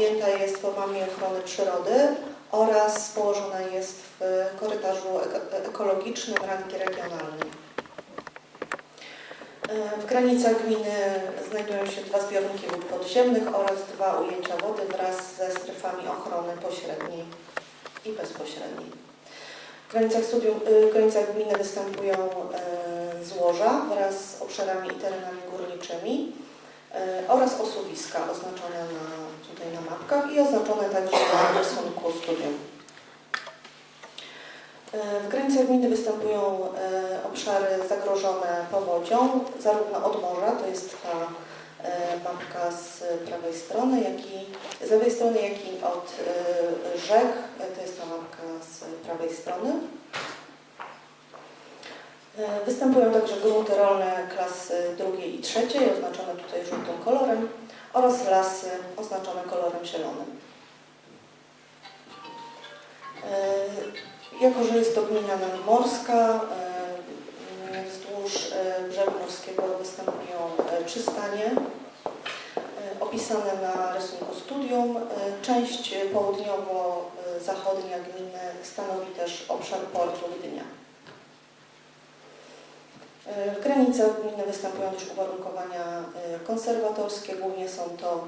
objęta jest formami ochrony przyrody oraz położona jest w korytarzu eko- ekologicznym rangi regionalnej. E, W granicach gminy znajdują się dwa zbiorniki wód podziemnych oraz dwa ujęcia wody wraz ze strefami ochrony pośredniej i bezpośredniej. W granicach, studium, y, w granicach gminy występują e, złoża wraz z obszarami i terenami górniczymi e, oraz osuwiska oznaczone na, tutaj na mapkach i oznaczone także na rysunku studium. E, W granicach gminy występują e, obszary zagrożone powodzią, zarówno od morza, to jest ta e, mapka z prawej strony, jak i z lewej strony, jak i od rzek, to jest ta mapka z prawej strony. E, Występują także grunty rolne klasy drugiej i trzeciej, oznaczone tutaj żółtym kolorem, oraz lasy oznaczone kolorem zielonym. E, jako, że jest to gmina nadmorska, e, wzdłuż brzegu morskiego występują przystanie opisane na rysunku studium. Część południowo-zachodnia gminy stanowi też obszar portu Gdynia. E, W granicach gminy występują też uwarunkowania e, konserwatorskie, głównie są to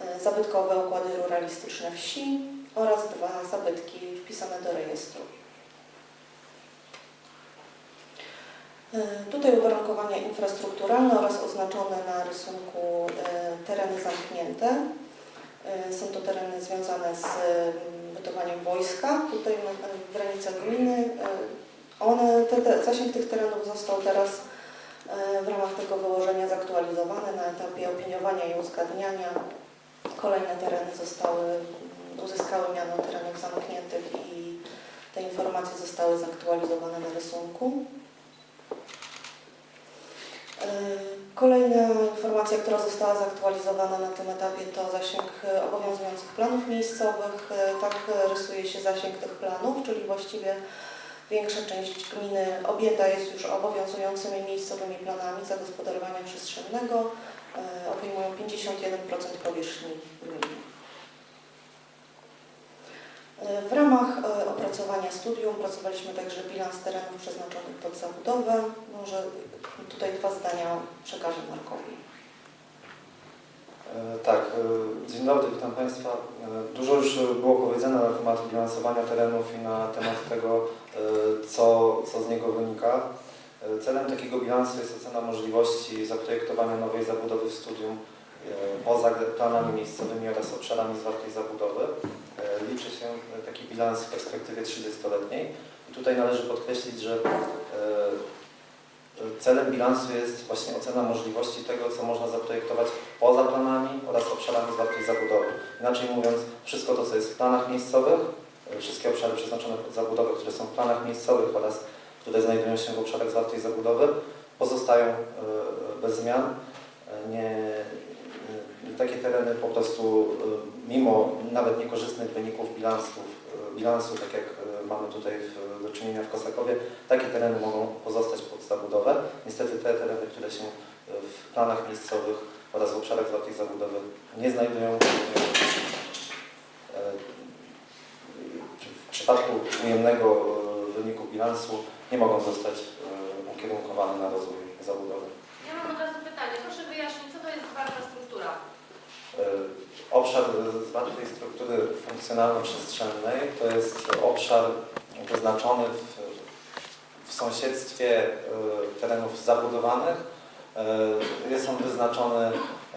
e, zabytkowe układy ruralistyczne wsi oraz dwa zabytki wpisane do rejestru. Tutaj uwarunkowania infrastrukturalne oraz oznaczone na rysunku tereny zamknięte. Są to tereny związane z mm, bytowaniem wojska. Tutaj w granicach gminy one, te, te, zasięg tych terenów został teraz e, w ramach tego wyłożenia zaktualizowany na etapie opiniowania i uzgadniania. Kolejne tereny zostały, uzyskały miano terenów zamkniętych i te informacje zostały zaktualizowane na rysunku. E, Kolejna informacja, która została zaktualizowana na tym etapie to zasięg obowiązujących planów miejscowych. E, Tak rysuje się zasięg tych planów, czyli właściwie większa część gminy objęta jest już obowiązującymi miejscowymi planami zagospodarowania przestrzennego. E, Obejmują 51% powierzchni gminy. E, W ramach e, opracowania studium pracowaliśmy także bilans terenów przeznaczonych pod zabudowę. Może tutaj dwa zdania przekażę Markowi. E, Tak, e, dzień dobry, witam Państwa. E, Dużo już było powiedziane na temat bilansowania terenów i na temat tego, co, co z niego wynika. Celem takiego bilansu jest ocena możliwości zaprojektowania nowej zabudowy w studium poza planami miejscowymi oraz obszarami zwartej zabudowy. Liczy się taki bilans w perspektywie 30-letniej. I tutaj należy podkreślić, że Celem bilansu jest właśnie ocena możliwości tego, co można zaprojektować poza planami oraz obszarami zwartej zabudowy. Inaczej mówiąc, wszystko to, co jest w planach miejscowych, e, wszystkie obszary przeznaczone pod zabudowę, które są w planach miejscowych oraz które znajdują się w obszarach zwartej zabudowy, pozostają e, bez zmian. E, Nie, nie, takie tereny po prostu, e, mimo nawet niekorzystnych wyników bilansów, e, bilansu, tak jak e, mamy tutaj w, do czynienia w Kosakowie, takie tereny mogą pozostać pod zabudowę. Niestety te tereny, które się w planach miejscowych oraz w obszarach zwartej zabudowy nie znajdują, e, w przypadku ujemnego e, wyniku bilansu nie mogą zostać e, ukierunkowane na rozwój zabudowy. Ja mam od razu pytanie. Proszę wyjaśnić, co to jest zwarta struktura? Obszar zwartej struktury funkcjonalno-przestrzennej to jest obszar wyznaczony w, w sąsiedztwie e, terenów zabudowanych. E, Jest on wyznaczony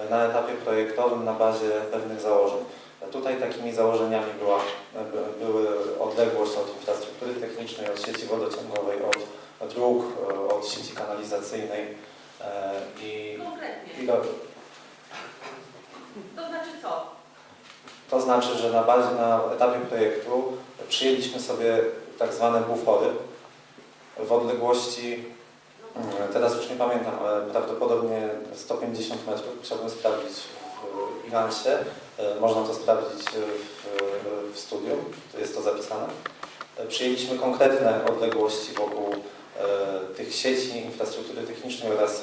na etapie projektowym na bazie pewnych założeń. Tutaj takimi założeniami była, by- były odległość od infrastruktury technicznej, od sieci wodociągowej, od dróg, e, od sieci kanalizacyjnej i, i To znaczy co? To znaczy, że na bazie, na etapie projektu przyjęliśmy sobie tak zwane bufory w odległości, mm, teraz już nie pamiętam, ale prawdopodobnie 150 metrów. Chciałbym sprawdzić w bilansie. E, Można to sprawdzić w, w studium, jest to zapisane. E, Przyjęliśmy konkretne odległości wokół e, tych sieci, infrastruktury technicznej oraz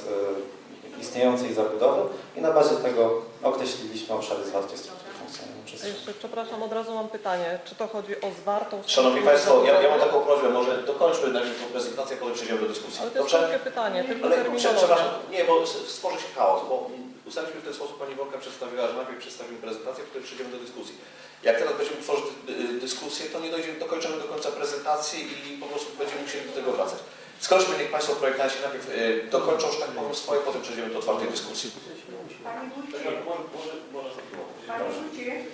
istniejącej zabudowy i na bazie tego określiliśmy obszary zwartej struktury funkcjonalnej. dyskusji. Jeszcze, przepraszam, od razu mam pytanie. Czy to chodzi o zwartą Szanowni Państwo, ja, ja mam taką prośbę, może dokończmy najpierw tą prezentację, potem przejdziemy do dyskusji. Ale to jest Dobrze? krótkie pytanie, tylko Ale przepraszam, nie, bo stworzy się chaos, bo ustaliliśmy w ten sposób, Pani Wolka przedstawiła, że najpierw przedstawimy prezentację, potem przejdziemy do dyskusji. Jak teraz będziemy tworzyć dy- dy- dyskusję, to nie dojdzie, dokończymy do końca prezentacji i po prostu będziemy musieli do tego wracać. Skończmy, niech Państwo projektanci najpierw y, dokończą, że tak powiem, swoje, potem przejdziemy do otwartej dyskusji. Panie Wójcie, Panie Wójcie,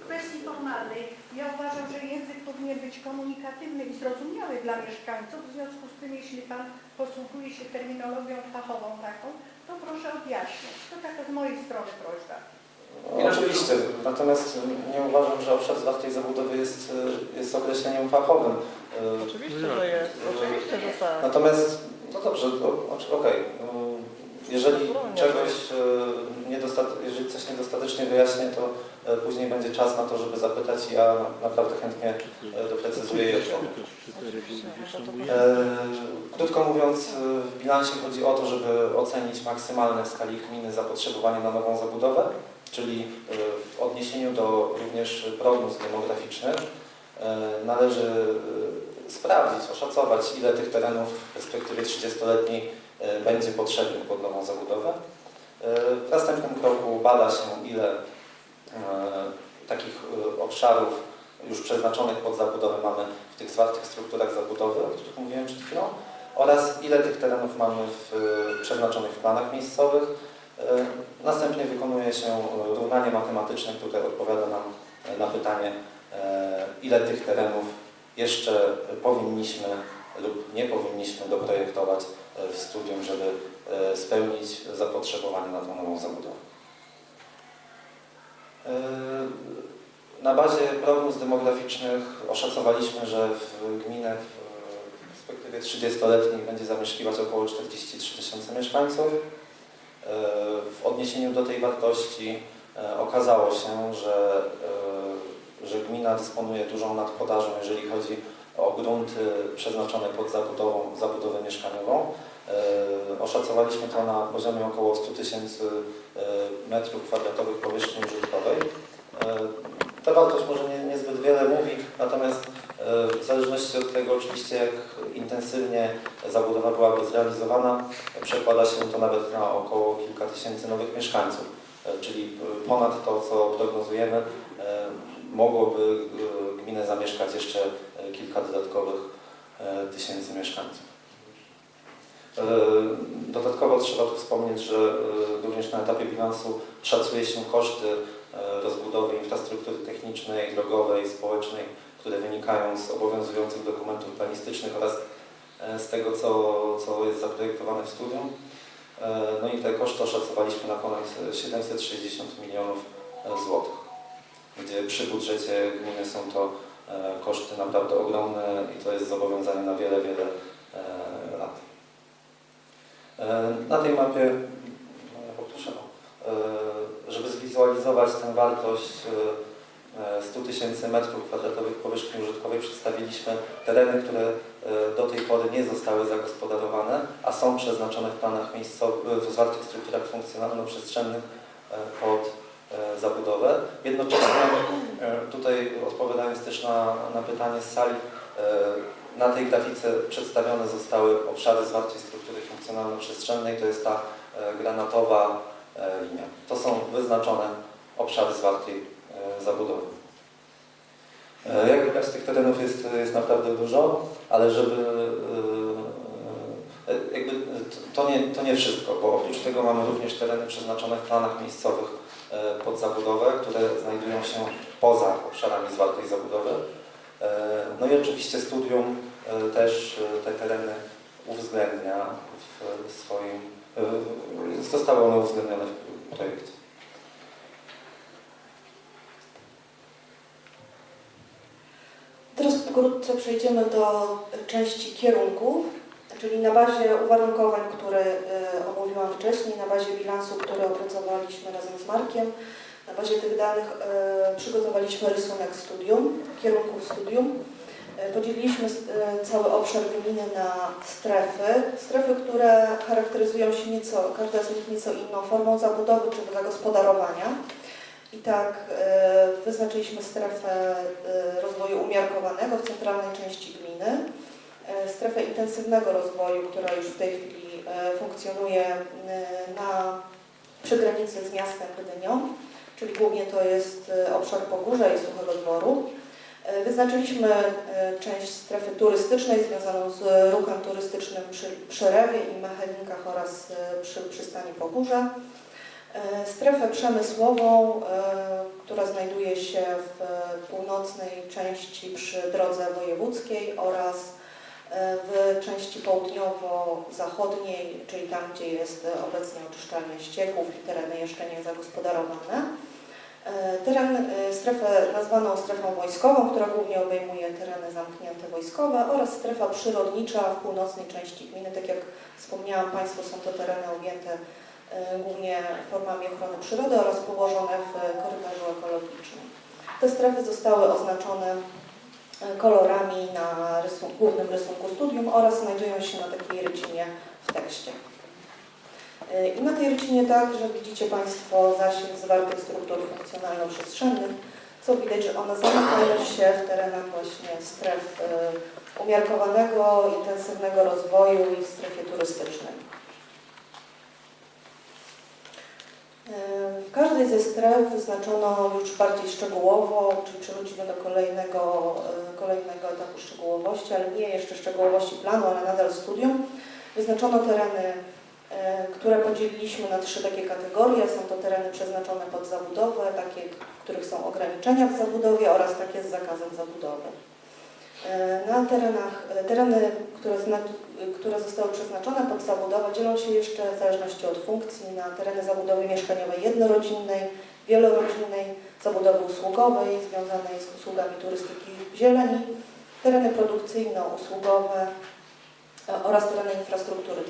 w kwestii formalnej ja uważam, że język powinien być komunikatywny i zrozumiały dla mieszkańców. W związku z tym, jeśli Pan posługuje się terminologią fachową taką, to proszę objaśnić. To taka z mojej strony prośba. No, oczywiście, natomiast nie uważam, że obszar zwartej zabudowy jest, y, jest określeniem fachowym. Y, Oczywiście, że jest. Oczywiście, że tak. Natomiast, no dobrze, okej. no, Jeżeli czegoś e, jeżeli coś niedostatecznie wyjaśnię, to e, później będzie czas na to, żeby zapytać i ja naprawdę chętnie e, doprecyzuję i odpowiem. Oczywiście, że to E, Krótko mówiąc, e, w bilansie chodzi o to, żeby ocenić maksymalne w skali gminy zapotrzebowanie na nową zabudowę, czyli e, w odniesieniu do również prognoz demograficznych e, należy e, sprawdzić, oszacować, ile tych terenów w perspektywie 30-letniej e, będzie potrzebnych pod nową zabudowę. E, W następnym kroku bada się, ile e, takich e, obszarów już przeznaczonych pod zabudowę mamy w tych zwartych strukturach zabudowy, o których mówiłem przed chwilą, oraz ile tych terenów mamy w, e, przeznaczonych w planach miejscowych. E, Następnie wykonuje się e, równanie matematyczne, które odpowiada nam e, na pytanie, e, ile tych terenów jeszcze powinniśmy lub nie powinniśmy doprojektować e, w studium, żeby e, spełnić zapotrzebowanie na tą nową zabudowę. E, Na bazie prognoz demograficznych oszacowaliśmy, że w gminę w perspektywie 30-letniej będzie zamieszkiwać około 43 tysiące mieszkańców. E, W odniesieniu do tej wartości e, okazało się, że, że gmina dysponuje dużą nadpodażą, jeżeli chodzi o grunty przeznaczone pod zabudową, zabudowę mieszkaniową. E, Oszacowaliśmy to na poziomie około 100 tysięcy e, metrów kwadratowych powierzchni użytkowej. E, Ta wartość może nie, niezbyt wiele mówi, natomiast w zależności od tego oczywiście jak intensywnie zabudowa byłaby zrealizowana, przekłada się to nawet na około kilka tysięcy nowych mieszkańców, czyli ponad to, co prognozujemy, mogłoby gminę zamieszkać jeszcze kilka dodatkowych tysięcy mieszkańców. E, Dodatkowo trzeba tu wspomnieć, że e, również na etapie bilansu szacuje się koszty e, rozbudowy infrastruktury technicznej, drogowej, społecznej, które wynikają z obowiązujących dokumentów planistycznych oraz z tego, co, co jest zaprojektowane w studium. No i te koszty oszacowaliśmy na ponad 760 milionów złotych, gdzie przy budżecie gminy są to koszty naprawdę ogromne i to jest zobowiązanie na wiele, wiele Na tej mapie, poproszę, o, e, żeby zwizualizować tę wartość e, e, 100 tysięcy metrów kwadratowych powierzchni użytkowej, przedstawiliśmy tereny, które e, do tej pory nie zostały zagospodarowane, a są przeznaczone w planach miejscowych, w zwartych strukturach funkcjonalno-przestrzennych e, pod e, zabudowę. Jednocześnie e, tutaj odpowiadając też na, na pytanie z sali, e, na tej grafice przedstawione zostały obszary zwartej struktury funkcjonalno-przestrzennej, to jest ta e, granatowa e, linia. To są wyznaczone obszary zwartej e, zabudowy. Jak widać tych terenów jest, jest naprawdę dużo, ale żeby jakby to nie, to nie wszystko, bo oprócz tego mamy również tereny przeznaczone w planach miejscowych pod zabudowę, które znajdują się poza obszarami zwartej zabudowy. No i oczywiście studium też te tereny uwzględnia w swoim, e, zostały one uwzględnione w projekcie. Teraz pokrótce przejdziemy do części kierunków, czyli na bazie uwarunkowań, które y, omówiłam wcześniej, na bazie bilansu, który opracowaliśmy razem z Markiem, na bazie tych danych y, przygotowaliśmy rysunek studium, kierunków studium. Y, Podzieliliśmy y, cały obszar gminy na strefy, strefy, które charakteryzują się nieco, każda z nich nieco inną formą zabudowy czy zagospodarowania. I tak e, wyznaczyliśmy strefę e, rozwoju umiarkowanego w centralnej części gminy, e, strefę intensywnego rozwoju, która już w tej chwili e, funkcjonuje e, na przy granicy z miastem Gdynią, czyli głównie to jest e, obszar Pogórza i Suchego Dworu. E, Wyznaczyliśmy e, część strefy turystycznej związaną z ruchem turystycznym przy, przy Rewie i Mechelinkach oraz e, przy przystani Pogórza. E, Strefę przemysłową, która znajduje się w północnej części przy drodze wojewódzkiej oraz w części południowo-zachodniej, czyli tam, gdzie jest obecnie oczyszczalnia ścieków i tereny jeszcze nie zagospodarowane. E, Teren, e, strefę nazwaną strefą wojskową, która głównie obejmuje tereny zamknięte wojskowe oraz strefa przyrodnicza w północnej części gminy. Tak jak wspomniałam Państwu, są to tereny objęte e, głównie formami ochrony przyrody oraz położone w korytarzu ekologicznym. Te strefy zostały oznaczone e, kolorami na rysun głównym rysunku studium oraz znajdują się na takiej rycinie w tekście. I na tej rycinie także widzicie Państwo zasięg zwartych struktur funkcjonalno-przestrzennych, co widać, że one zamykają się w terenach właśnie stref e, umiarkowanego, intensywnego rozwoju i w strefie turystycznej. E, W każdej ze stref wyznaczono już bardziej szczegółowo, czyli przechodzimy do kolejnego, e, kolejnego etapu szczegółowości, ale nie jeszcze szczegółowości planu, ale nadal studium. Wyznaczono tereny, które podzieliliśmy na trzy takie kategorie. Są to tereny przeznaczone pod zabudowę, takie, w których są ograniczenia w zabudowie oraz takie z zakazem zabudowy. E, Na terenach, e, tereny, które, które zostały przeznaczone pod zabudowę dzielą się jeszcze w zależności od funkcji na tereny zabudowy mieszkaniowej jednorodzinnej, wielorodzinnej, zabudowy usługowej związanej z usługami turystyki zieleni, tereny produkcyjno-usługowe e, oraz tereny infrastruktury. E,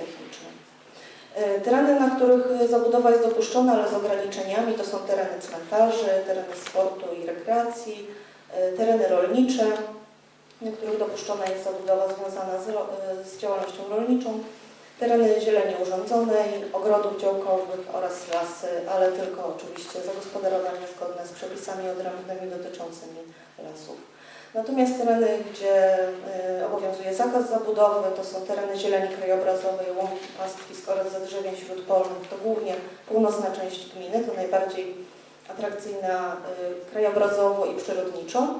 Tereny, na których zabudowa jest dopuszczona, ale z ograniczeniami, to są tereny cmentarzy, tereny sportu i rekreacji, e, tereny rolnicze, na których dopuszczona jest zabudowa związana z, e, z działalnością rolniczą, tereny zieleni urządzonej, ogrodów działkowych oraz lasy, ale tylko oczywiście zagospodarowanie zgodne z przepisami odrębnymi dotyczącymi lasów. Natomiast tereny, gdzie e, obowiązuje zakaz zabudowy, to są tereny zieleni krajobrazowej, łąki, pastwisk oraz zadrzewień śródpolnych. To głównie północna część gminy, to najbardziej atrakcyjna e, krajobrazowo i przyrodniczo.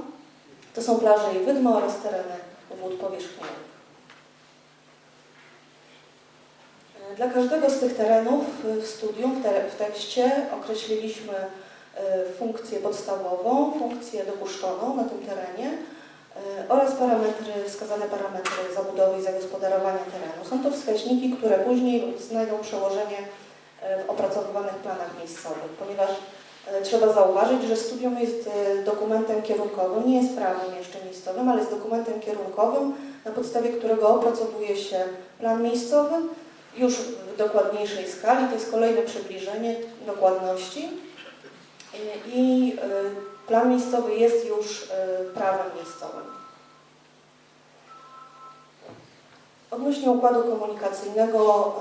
To są plaże i wydmy oraz tereny wód powierzchniowych. E, Dla każdego z tych terenów w studium, w, te, w tekście określiliśmy funkcję podstawową, funkcję dopuszczoną na tym terenie e, oraz parametry, wskazane parametry zabudowy i zagospodarowania terenu. Są to wskaźniki, które później znajdą przełożenie e, w opracowywanych planach miejscowych, ponieważ e, trzeba zauważyć, że studium jest e, dokumentem kierunkowym, nie jest prawem jeszcze miejscowym, ale jest dokumentem kierunkowym, na podstawie którego opracowuje się plan miejscowy już w dokładniejszej skali. To jest kolejne przybliżenie dokładności i- i y, plan miejscowy jest już y, prawem miejscowym. Odnośnie układu komunikacyjnego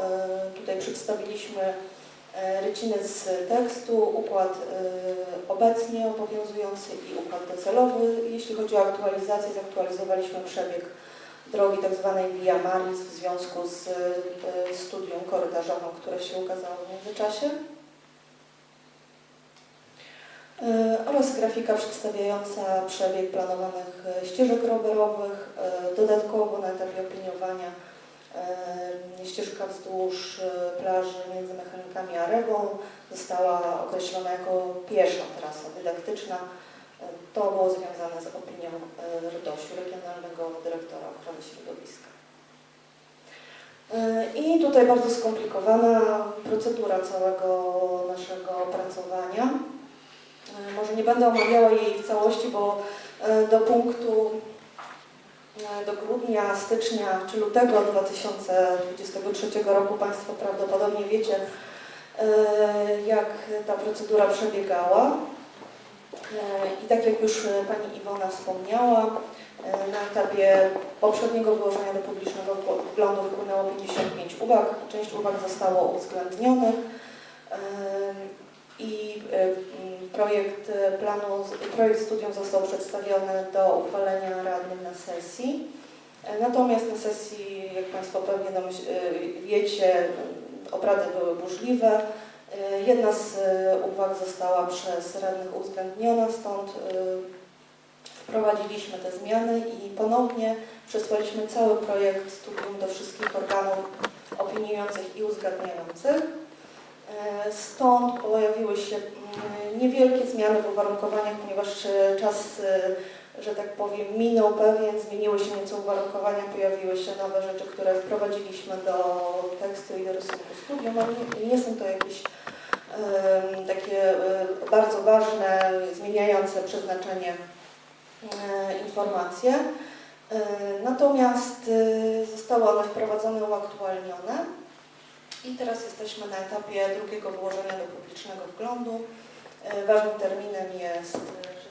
tutaj przedstawiliśmy ryciny z tekstu, układ obecnie obowiązujący i układ docelowy. Jeśli chodzi o aktualizację, zaktualizowaliśmy przebieg drogi tzw. Via Maris w związku z studium korytarzowym, które się ukazało w międzyczasie. Y, oraz grafika przedstawiająca przebieg planowanych y, ścieżek rowerowych. Y, Dodatkowo na etapie opiniowania ścieżka wzdłuż plaży między Mechelinkami a Rewą została określona jako piesza trasa dydaktyczna. To było związane z opinią RDOŚ-u, Regionalnego Dyrektora Ochrony Środowiska. I tutaj bardzo skomplikowana procedura całego naszego opracowania. E, Może nie będę omawiała jej w całości, bo e, do punktu e, do grudnia, stycznia czy lutego 2023 roku Państwo prawdopodobnie wiecie, jak ta procedura przebiegała. I tak jak już Pani Iwona wspomniała, na etapie poprzedniego wyłożenia do publicznego wglądu wpłynęło 55 uwag. Część uwag zostało uwzględnionych. E, i e, m, projekt e, projekt studium został przedstawiony do uchwalenia radnym na sesji. Natomiast na sesji, jak Państwo pewnie e, wiecie, obrady były burzliwe. E, Jedna z e, uwag została przez radnych uwzględniona, stąd wprowadziliśmy te zmiany i ponownie przesłaliśmy cały projekt studium do wszystkich organów opiniujących i uzgadniających. E, Stąd pojawiły się mm, niewielkie zmiany w uwarunkowaniach, ponieważ e, czas, e, że tak powiem, minął pewien, zmieniły się nieco uwarunkowania, pojawiły się nowe rzeczy, które wprowadziliśmy do tekstu i do rysunku studium, ale nie, nie są to jakieś takie bardzo ważne, zmieniające przeznaczenie informacje. Natomiast zostały one wprowadzone, uaktualnione i teraz jesteśmy na etapie drugiego wyłożenia do publicznego wglądu. E, Ważnym terminem jest e, 16.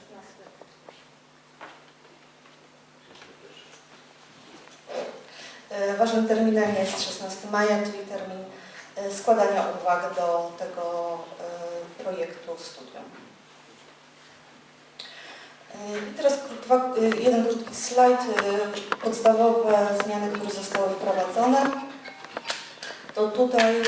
E, Ważnym terminem jest 16 maja, czyli termin e, składania uwag do tego e, projektu studium. E, I teraz dwa, e, jeden krótki slajd, e, podstawowe zmiany, które zostały wprowadzone. To tutaj e,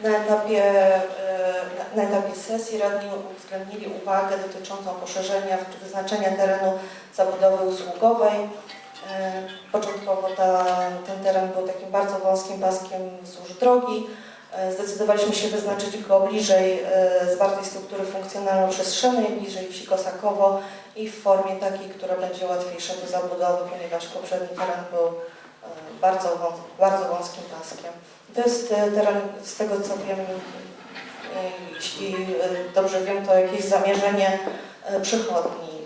na etapie, e, na etapie sesji radni uwzględnili uwagę dotyczącą poszerzenia wyznaczenia terenu zabudowy usługowej. E, Początkowo ta, ten teren był takim bardzo wąskim paskiem wzdłuż drogi. Zdecydowaliśmy się wyznaczyć go bliżej zwartej struktury funkcjonalno-przestrzennej, bliżej wsi Kosakowo i w formie takiej, która będzie łatwiejsza do zabudowy, ponieważ poprzedni teren był bardzo, bardzo wąskim paskiem. To jest e, teren, z tego co wiem, e, jeśli e, dobrze wiem, to jakieś zamierzenie przychodni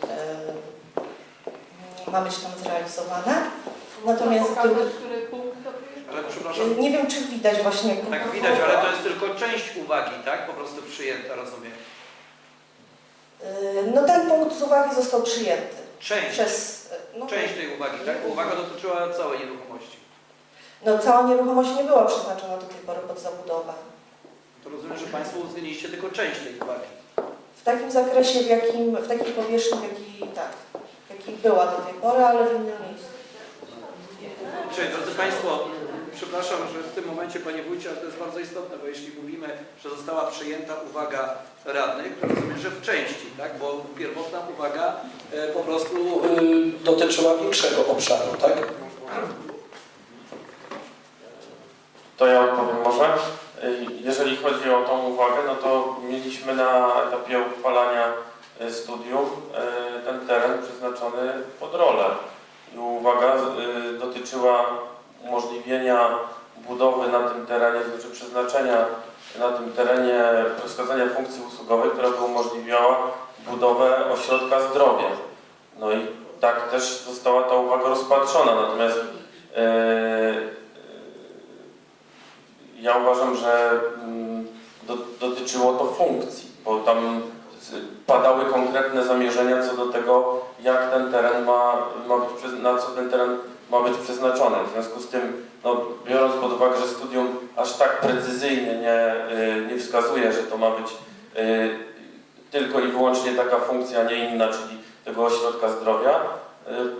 ma być tam zrealizowane. Natomiast Pokazać, który punkt to jest? Ale przepraszam, nie wiem, czy widać właśnie. tak widać, ale to jest tylko część uwagi, tak? Po prostu przyjęta, rozumiem. No ten punkt z uwagi został przyjęty Część, przez. No, część tej uwagi, tak? Uwaga dotyczyła całej nieruchomości. No cała nieruchomość nie była przeznaczona do tej pory pod zabudowę. To rozumiem, że Państwo uwzględniliście tylko część tej uwagi. W takim zakresie, w jakim, w takiej powierzchni, w jakiej, tak, w jakiej była do tej pory, ale w innym miejscu. Czyli, drodzy Państwo, przepraszam, że w tym momencie, Panie Wójcie, ale to jest bardzo istotne, bo jeśli mówimy, że została przyjęta uwaga radnych, to rozumiem, że w części, tak? Bo pierwotna uwaga e, po prostu... y, dotyczyła większego obszaru, tak? To ja odpowiem może. Jeżeli chodzi o tą uwagę, no to mieliśmy na etapie uchwalania y, studium y, ten teren przeznaczony pod rolę. I uwaga y, dotyczyła umożliwienia budowy na tym terenie, to znaczy przeznaczenia na tym terenie wskazania funkcji usługowej, która by umożliwiała budowę ośrodka zdrowia. No i tak też została ta uwaga rozpatrzona. Natomiast y, ja uważam, że mm, do, dotyczyło to funkcji, bo tam z- padały konkretne zamierzenia co do tego, jak ten teren ma, ma być, na co ten teren ma być przeznaczony. W związku z tym, no, biorąc pod uwagę, że studium aż tak precyzyjnie nie, y, nie wskazuje, że to ma być y, tylko i wyłącznie taka funkcja, nie inna, czyli tego ośrodka zdrowia,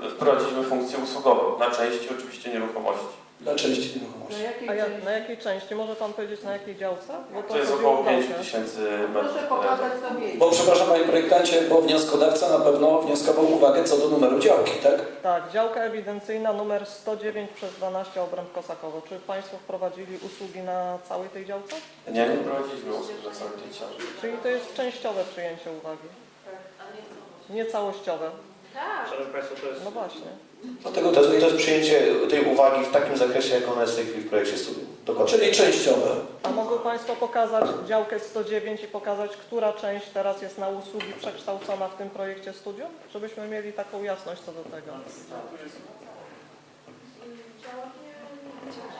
y, wprowadziliśmy funkcję usługową na części oczywiście nieruchomości. Dla części nieruchomości. Na jakiej A części? na jakiej części? Może Pan powiedzieć na jakiej działce? Bo To jest chodziło około o 5 działkę. tysięcy metrów. Proszę pokazać to miejsce. Bo przepraszam Panie Projektancie, bo wnioskodawca na pewno wnioskował uwagę co do numeru działki, tak? Tak, działka ewidencyjna numer 109 przez 12 obręb Kosakowo. Czy Państwo wprowadzili usługi na całej tej działce? Nie, nie prowadziliśmy usług na całej tej ciąży. Czyli to jest częściowe przyjęcie uwagi, nie całościowe. Tak. Szanowni Państwo, to jest... No właśnie. Dlatego To jest, to jest przyjęcie tej uwagi w takim zakresie, jak ona jest w tej chwili w projekcie studium. Dokładnie. Czyli częściowe. A mogą Państwo pokazać działkę 109 i pokazać, która część teraz jest na usługi przekształcona w tym projekcie studium? Żebyśmy mieli taką jasność co do tego.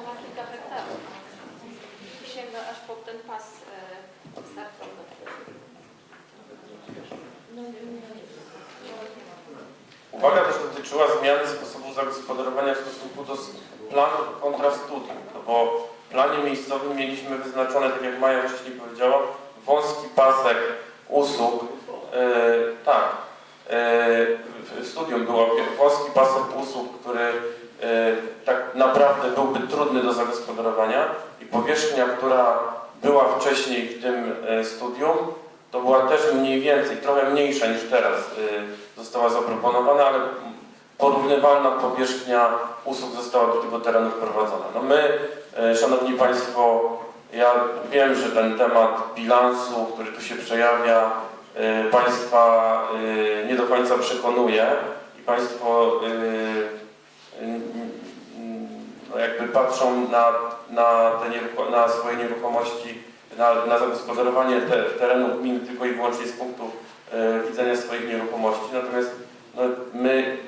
Ma kilka hektarów. I sięga aż pod ten pas e, startowy. Uwaga też dotyczyła zmiany sposobu zagospodarowania w stosunku do planu kontra studium, no bo w planie miejscowym mieliśmy wyznaczone, tak jak Maja wcześniej powiedziała, wąski pasek usług, e, tak, w studium było wąski pasek usług, który e, tak naprawdę byłby trudny do zagospodarowania i powierzchnia, która była wcześniej w tym studium, to była też mniej więcej, trochę mniejsza niż teraz e, została zaproponowana, ale porównywalna powierzchnia usług została do tego terenu wprowadzona. No my, e, Szanowni Państwo, ja wiem, że ten temat bilansu, który tu się przejawia, e, Państwa nie do końca przekonuje i Państwo no jakby patrzą na, na, te na swoje nieruchomości, na, na zagospodarowanie te, terenu gminy tylko i wyłącznie z punktu e, widzenia swoich nieruchomości. Natomiast no, my,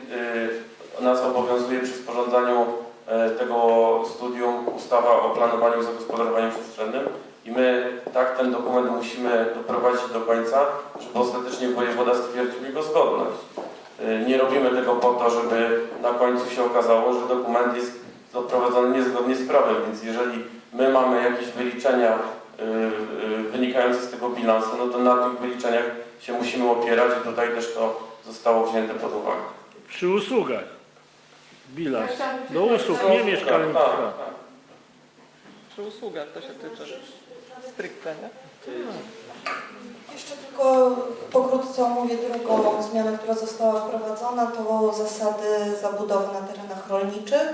y, nas obowiązuje przy sporządzaniu e, tego studium ustawa o planowaniu i zagospodarowaniu przestrzennym i my tak ten dokument musimy doprowadzić do końca, żeby ostatecznie wojewoda stwierdził jego zgodność. Y, Nie robimy tego po to, żeby na końcu się okazało, że dokument jest doprowadzony niezgodnie z prawem, więc jeżeli my mamy jakieś wyliczenia y, y, wynikające z tego bilansu, no to na tych wyliczeniach się musimy opierać i tutaj też to zostało wzięte pod uwagę. Przy usługach. Bilans. Do usług, nie mieszkalnictwa. Tak, tak. Przy usługach to się tyczy stricte, nie? Jeszcze tylko pokrótce omówię drugą zmianę, która została wprowadzona, to zasady zabudowy na terenach rolniczych.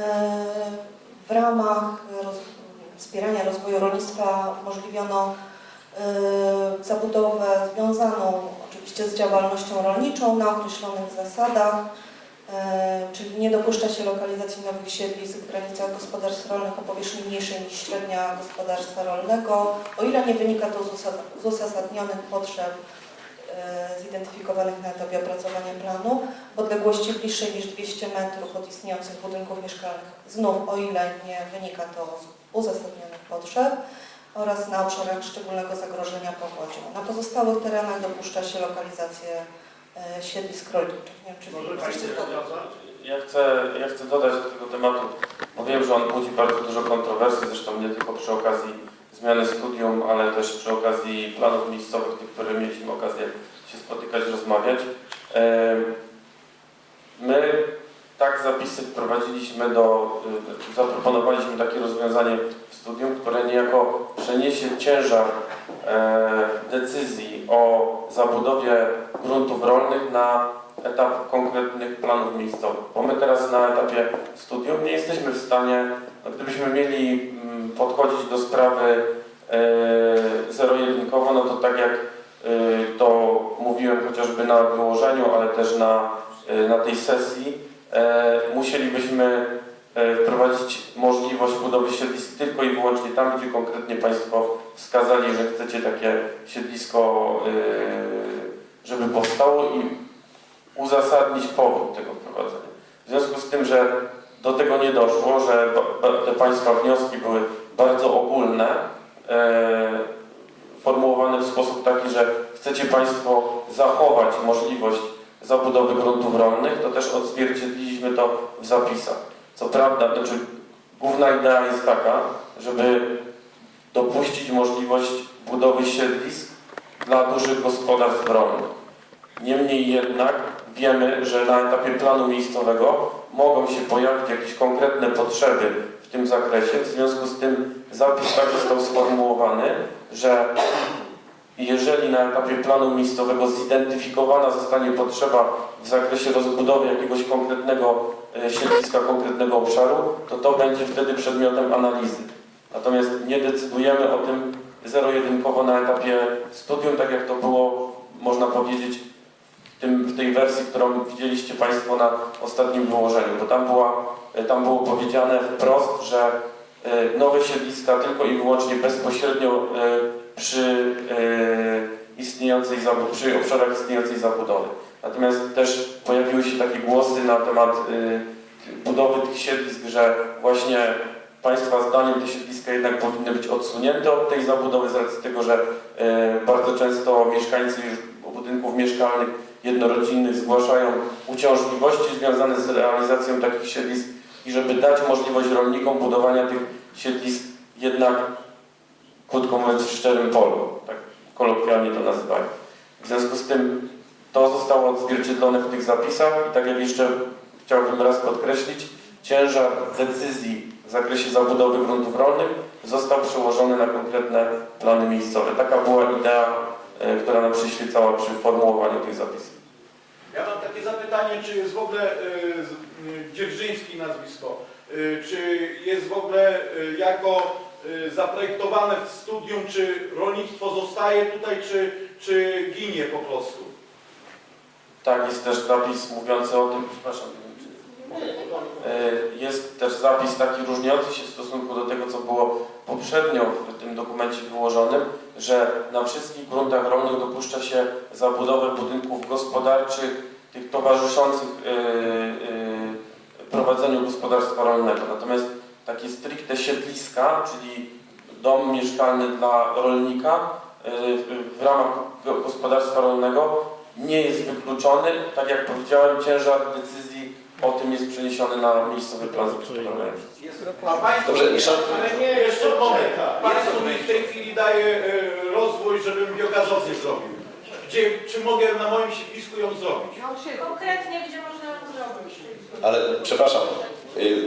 E, W ramach wspierania rozwoju rolnictwa umożliwiono e, zabudowę związaną oczywiście z działalnością rolniczą na określonych zasadach, e, czyli nie dopuszcza się lokalizacji nowych siedlisk w granicach gospodarstw rolnych o powierzchni mniejszej niż średnia gospodarstwa rolnego, o ile nie wynika to z uzasadnionych potrzeb e, zidentyfikowanych na etapie opracowania planu w odległości bliższej niż 200 metrów od istniejących budynków mieszkalnych, znów o ile nie wynika to z uzasadnionych potrzeb oraz na obszarach szczególnego zagrożenia powodzią. Na pozostałych terenach dopuszcza się lokalizację e, siedlisk rolniczych. Nie wiem, czy Może Pani Ja chcę, ja chcę dodać do tego tematu, bo wiem, że on budzi bardzo dużo kontrowersji, zresztą nie tylko przy okazji zmiany studium, ale też przy okazji planów miejscowych, tych, które mieliśmy okazję się spotykać, rozmawiać. Em, My tak zapisy wprowadziliśmy do, y, zaproponowaliśmy takie rozwiązanie w studium, które niejako przeniesie ciężar e, decyzji o zabudowie gruntów rolnych na etap konkretnych planów miejscowych. Bo my teraz na etapie studium nie jesteśmy w stanie, no gdybyśmy mieli mm, podchodzić do sprawy e, zero-jedynkowo, no to tak jak e, to mówiłem chociażby na wyłożeniu, ale też na, e, na tej sesji, musielibyśmy e, wprowadzić możliwość budowy siedlisk tylko i wyłącznie tam, gdzie konkretnie Państwo wskazali, że chcecie takie siedlisko, e, żeby powstało i uzasadnić powód tego wprowadzenia. W związku z tym, że do tego nie doszło, że te Państwa wnioski były bardzo ogólne, e, formułowane w sposób taki, że chcecie Państwo zachować możliwość zabudowy gruntów rolnych, to też odzwierciedliliśmy to w zapisach. Co prawda, znaczy główna idea jest taka, żeby dopuścić możliwość budowy siedlisk dla dużych gospodarstw rolnych. Niemniej jednak wiemy, że na etapie planu miejscowego mogą się pojawić jakieś konkretne potrzeby w tym zakresie. W związku z tym zapis tak został sformułowany, że jeżeli na etapie planu miejscowego zidentyfikowana zostanie potrzeba w zakresie rozbudowy jakiegoś konkretnego e, siedliska, konkretnego obszaru, to to będzie wtedy przedmiotem analizy. Natomiast nie decydujemy o tym zero-jedynkowo na etapie studium, tak jak to było, można powiedzieć, w, tym, w tej wersji, którą widzieliście Państwo na ostatnim wyłożeniu, bo tam, była, e, tam było powiedziane wprost, że e, nowe siedliska tylko i wyłącznie bezpośrednio przy, e, istniejącej, przy obszarach istniejącej zabudowy. Natomiast też pojawiły się takie głosy na temat e, budowy tych siedlisk, że właśnie Państwa zdaniem te siedliska jednak powinny być odsunięte od tej zabudowy z racji tego, że e, bardzo często mieszkańcy już budynków mieszkalnych jednorodzinnych zgłaszają uciążliwości związane z realizacją takich siedlisk i żeby dać możliwość rolnikom budowania tych siedlisk jednak krótko mówiąc, w szczerym polu, tak kolokwialnie to nazywają. W związku z tym to zostało odzwierciedlone w tych zapisach i tak jak jeszcze chciałbym raz podkreślić, ciężar decyzji w zakresie zabudowy gruntów rolnych został przełożony na konkretne plany miejscowe. Taka była idea, e, która nam przyświecała przy formułowaniu tych zapisów. Ja mam takie zapytanie, czy jest w ogóle z- y, Dzierżyński nazwisko, czy jest w ogóle jako zaprojektowane w studium, czy rolnictwo zostaje tutaj, czy, czy ginie po prostu? Tak, jest też zapis mówiący o tym, przepraszam, E, jest też zapis taki różniący się w stosunku do tego, co było poprzednio w tym dokumencie wyłożonym, że na wszystkich gruntach rolnych dopuszcza się zabudowę budynków gospodarczych, tych towarzyszących e, prowadzeniu gospodarstwa rolnego. Natomiast takie stricte siedliska, czyli dom mieszkalny dla rolnika e, w- ramach go- gospodarstwa rolnego nie jest wykluczony. Tak jak powiedziałem, ciężar decyzji o tym jest przeniesiony na miejscowy plan zagospodarowania. A państwo, Dobrze, ale nie, jeszcze moment. Państwo mi w tej chwili daje y, rozwój, żebym biogazownię zrobił. Gdzie, czy mogę na moim siedlisku ją zrobić? Konkretnie, gdzie można ją zrobić? Ale przepraszam, y,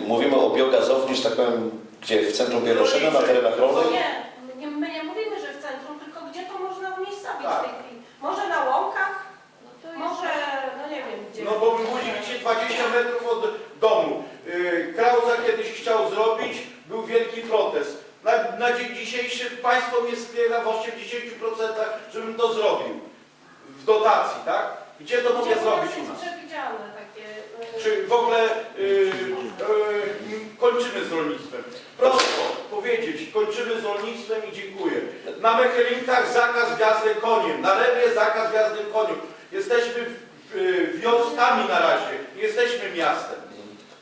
mówimy o biogazowni, że tak powiem, gdzie w centrum Bieloszyna, na terenach rolnych? Nie, nie, my nie mówimy, że w centrum, tylko gdzie to można umiejscowić Tak. w tej chwili. Może na łąkach? Może, no nie wiem gdzie. No bo budzi się 20 metrów od domu. Yy, Krauza kiedyś chciał zrobić, był wielki protest. Na, na dzień dzisiejszy państwo mnie wspiera w 80%, żebym to zrobił. W dotacji, tak? Gdzie to mogę Gdzie zrobić u jest nas? przewidziane takie... Czy w ogóle yy, yy, kończymy z rolnictwem? Prosto powiedzieć, kończymy z rolnictwem i dziękuję. Na Mechelinkach zakaz wjazdy koniem, na Rewie zakaz wjazdy koniem. Jesteśmy w- wioskami na razie, nie jesteśmy miastem.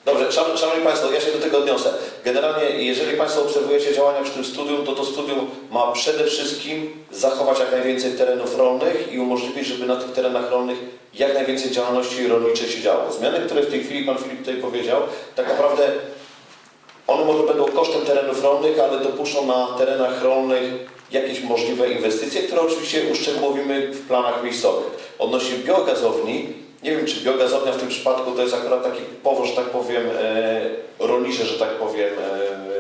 Dobrze, szan- Szanowni Państwo, ja się do tego odniosę. Generalnie, jeżeli Państwo obserwujecie działania przy tym studium, to to studium ma przede wszystkim zachować jak najwięcej terenów rolnych i umożliwić, żeby na tych terenach rolnych jak najwięcej działalności rolniczej się działo. Zmiany, które w tej chwili Pan Filip tutaj powiedział, tak naprawdę one może będą kosztem terenów rolnych, ale dopuszczą na terenach rolnych jakieś możliwe inwestycje, które oczywiście uszczegółowimy w planach miejscowych. Odnośnie biogazowni, nie wiem czy biogazownia w tym przypadku to jest akurat taki powoż, że tak powiem, e, rolniczy, że tak powiem,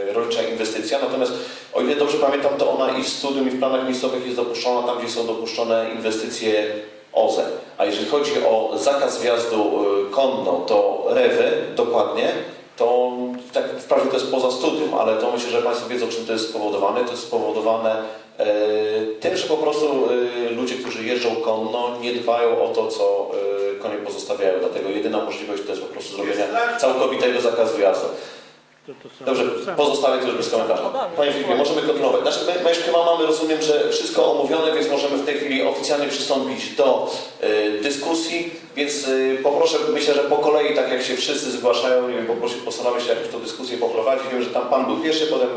e, rolnicza inwestycja, natomiast o ile dobrze pamiętam, to ona i w studium, i w planach miejscowych jest dopuszczona tam, gdzie są dopuszczone inwestycje OZE. A jeżeli chodzi o zakaz wjazdu e, konno, to rewy dokładnie, to tak wprawdzie to jest poza studium, ale to myślę, że Państwo wiedzą, czym to jest spowodowane. To jest spowodowane e, tym, że po prostu e, ludzie, którzy jeżdżą konno, nie dbają o to, co e, konie pozostawiają. Dlatego jedyna możliwość to jest po prostu zrobienia całkowitego zakazu wjazdu. To, to samo. Dobrze, pozostawię to już bez komentarza. Panie Filipie, możemy kontynuować. Znaczy, my, my już chyba mamy, rozumiem, że wszystko omówione, więc możemy w tej chwili oficjalnie przystąpić do e, dyskusji, więc e, poproszę, myślę, że po kolei, tak jak się wszyscy zgłaszają, nie wiem, poproszę, postaramy się jakoś tę dyskusję poprowadzić. Wiem, że tam Pan był pierwszy, potem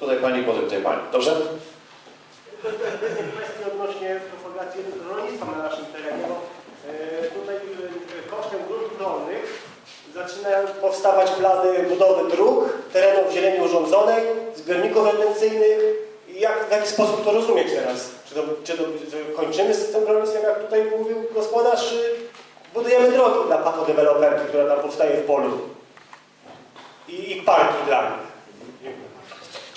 tutaj Pani, potem tutaj Pani. Dobrze? kwestii odnośnie propagacji rolnictwa na naszym terenie, bo e, tutaj kosztem gruntów rolnych zaczynają powstawać plany budowy dróg, terenów zieleni urządzonej, zbiorników retencyjnych. Jak, w jaki sposób to rozumieć teraz? Czy, to, czy, to, czy kończymy z tym rolnictwem, jak tutaj mówił gospodarz, czy budujemy drogi dla patodeweloperki, która tam powstaje w polu? I, i parki dla nich.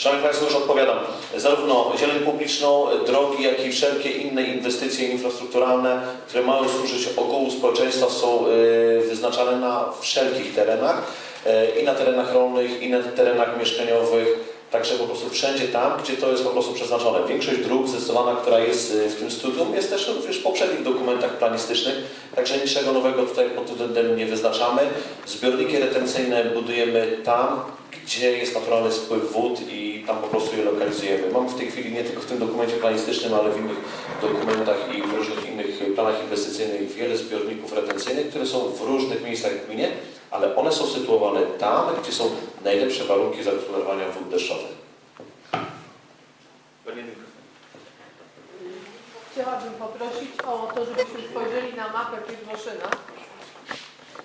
Szanowni Państwo, już odpowiadam. Zarówno zieleń publiczną, drogi, jak i wszelkie inne inwestycje infrastrukturalne, które mają służyć ogółu społeczeństwa, są y, wyznaczane na wszelkich terenach y, i na terenach rolnych, i na terenach mieszkaniowych. Także po prostu wszędzie tam, gdzie to jest po prostu przeznaczone. Większość dróg zdecydowana, która jest y, w tym studium, jest też również w poprzednich dokumentach planistycznych, także niczego nowego tutaj pod tym nie wyznaczamy. Zbiorniki retencyjne budujemy tam, gdzie jest naturalny spływ wód i tam po prostu je lokalizujemy. Mamy w tej chwili nie tylko w tym dokumencie planistycznym, ale w innych dokumentach i w różnych innych planach inwestycyjnych wiele zbiorników retencyjnych, które są w różnych miejscach w gminie, ale one są sytuowane tam, gdzie są najlepsze warunki zagospodarowania wód deszczowych. Chciałabym poprosić o to, żebyśmy spojrzeli na mapę Piedmoszyna.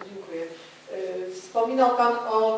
Dziękuję. Y, Wspominał Pan o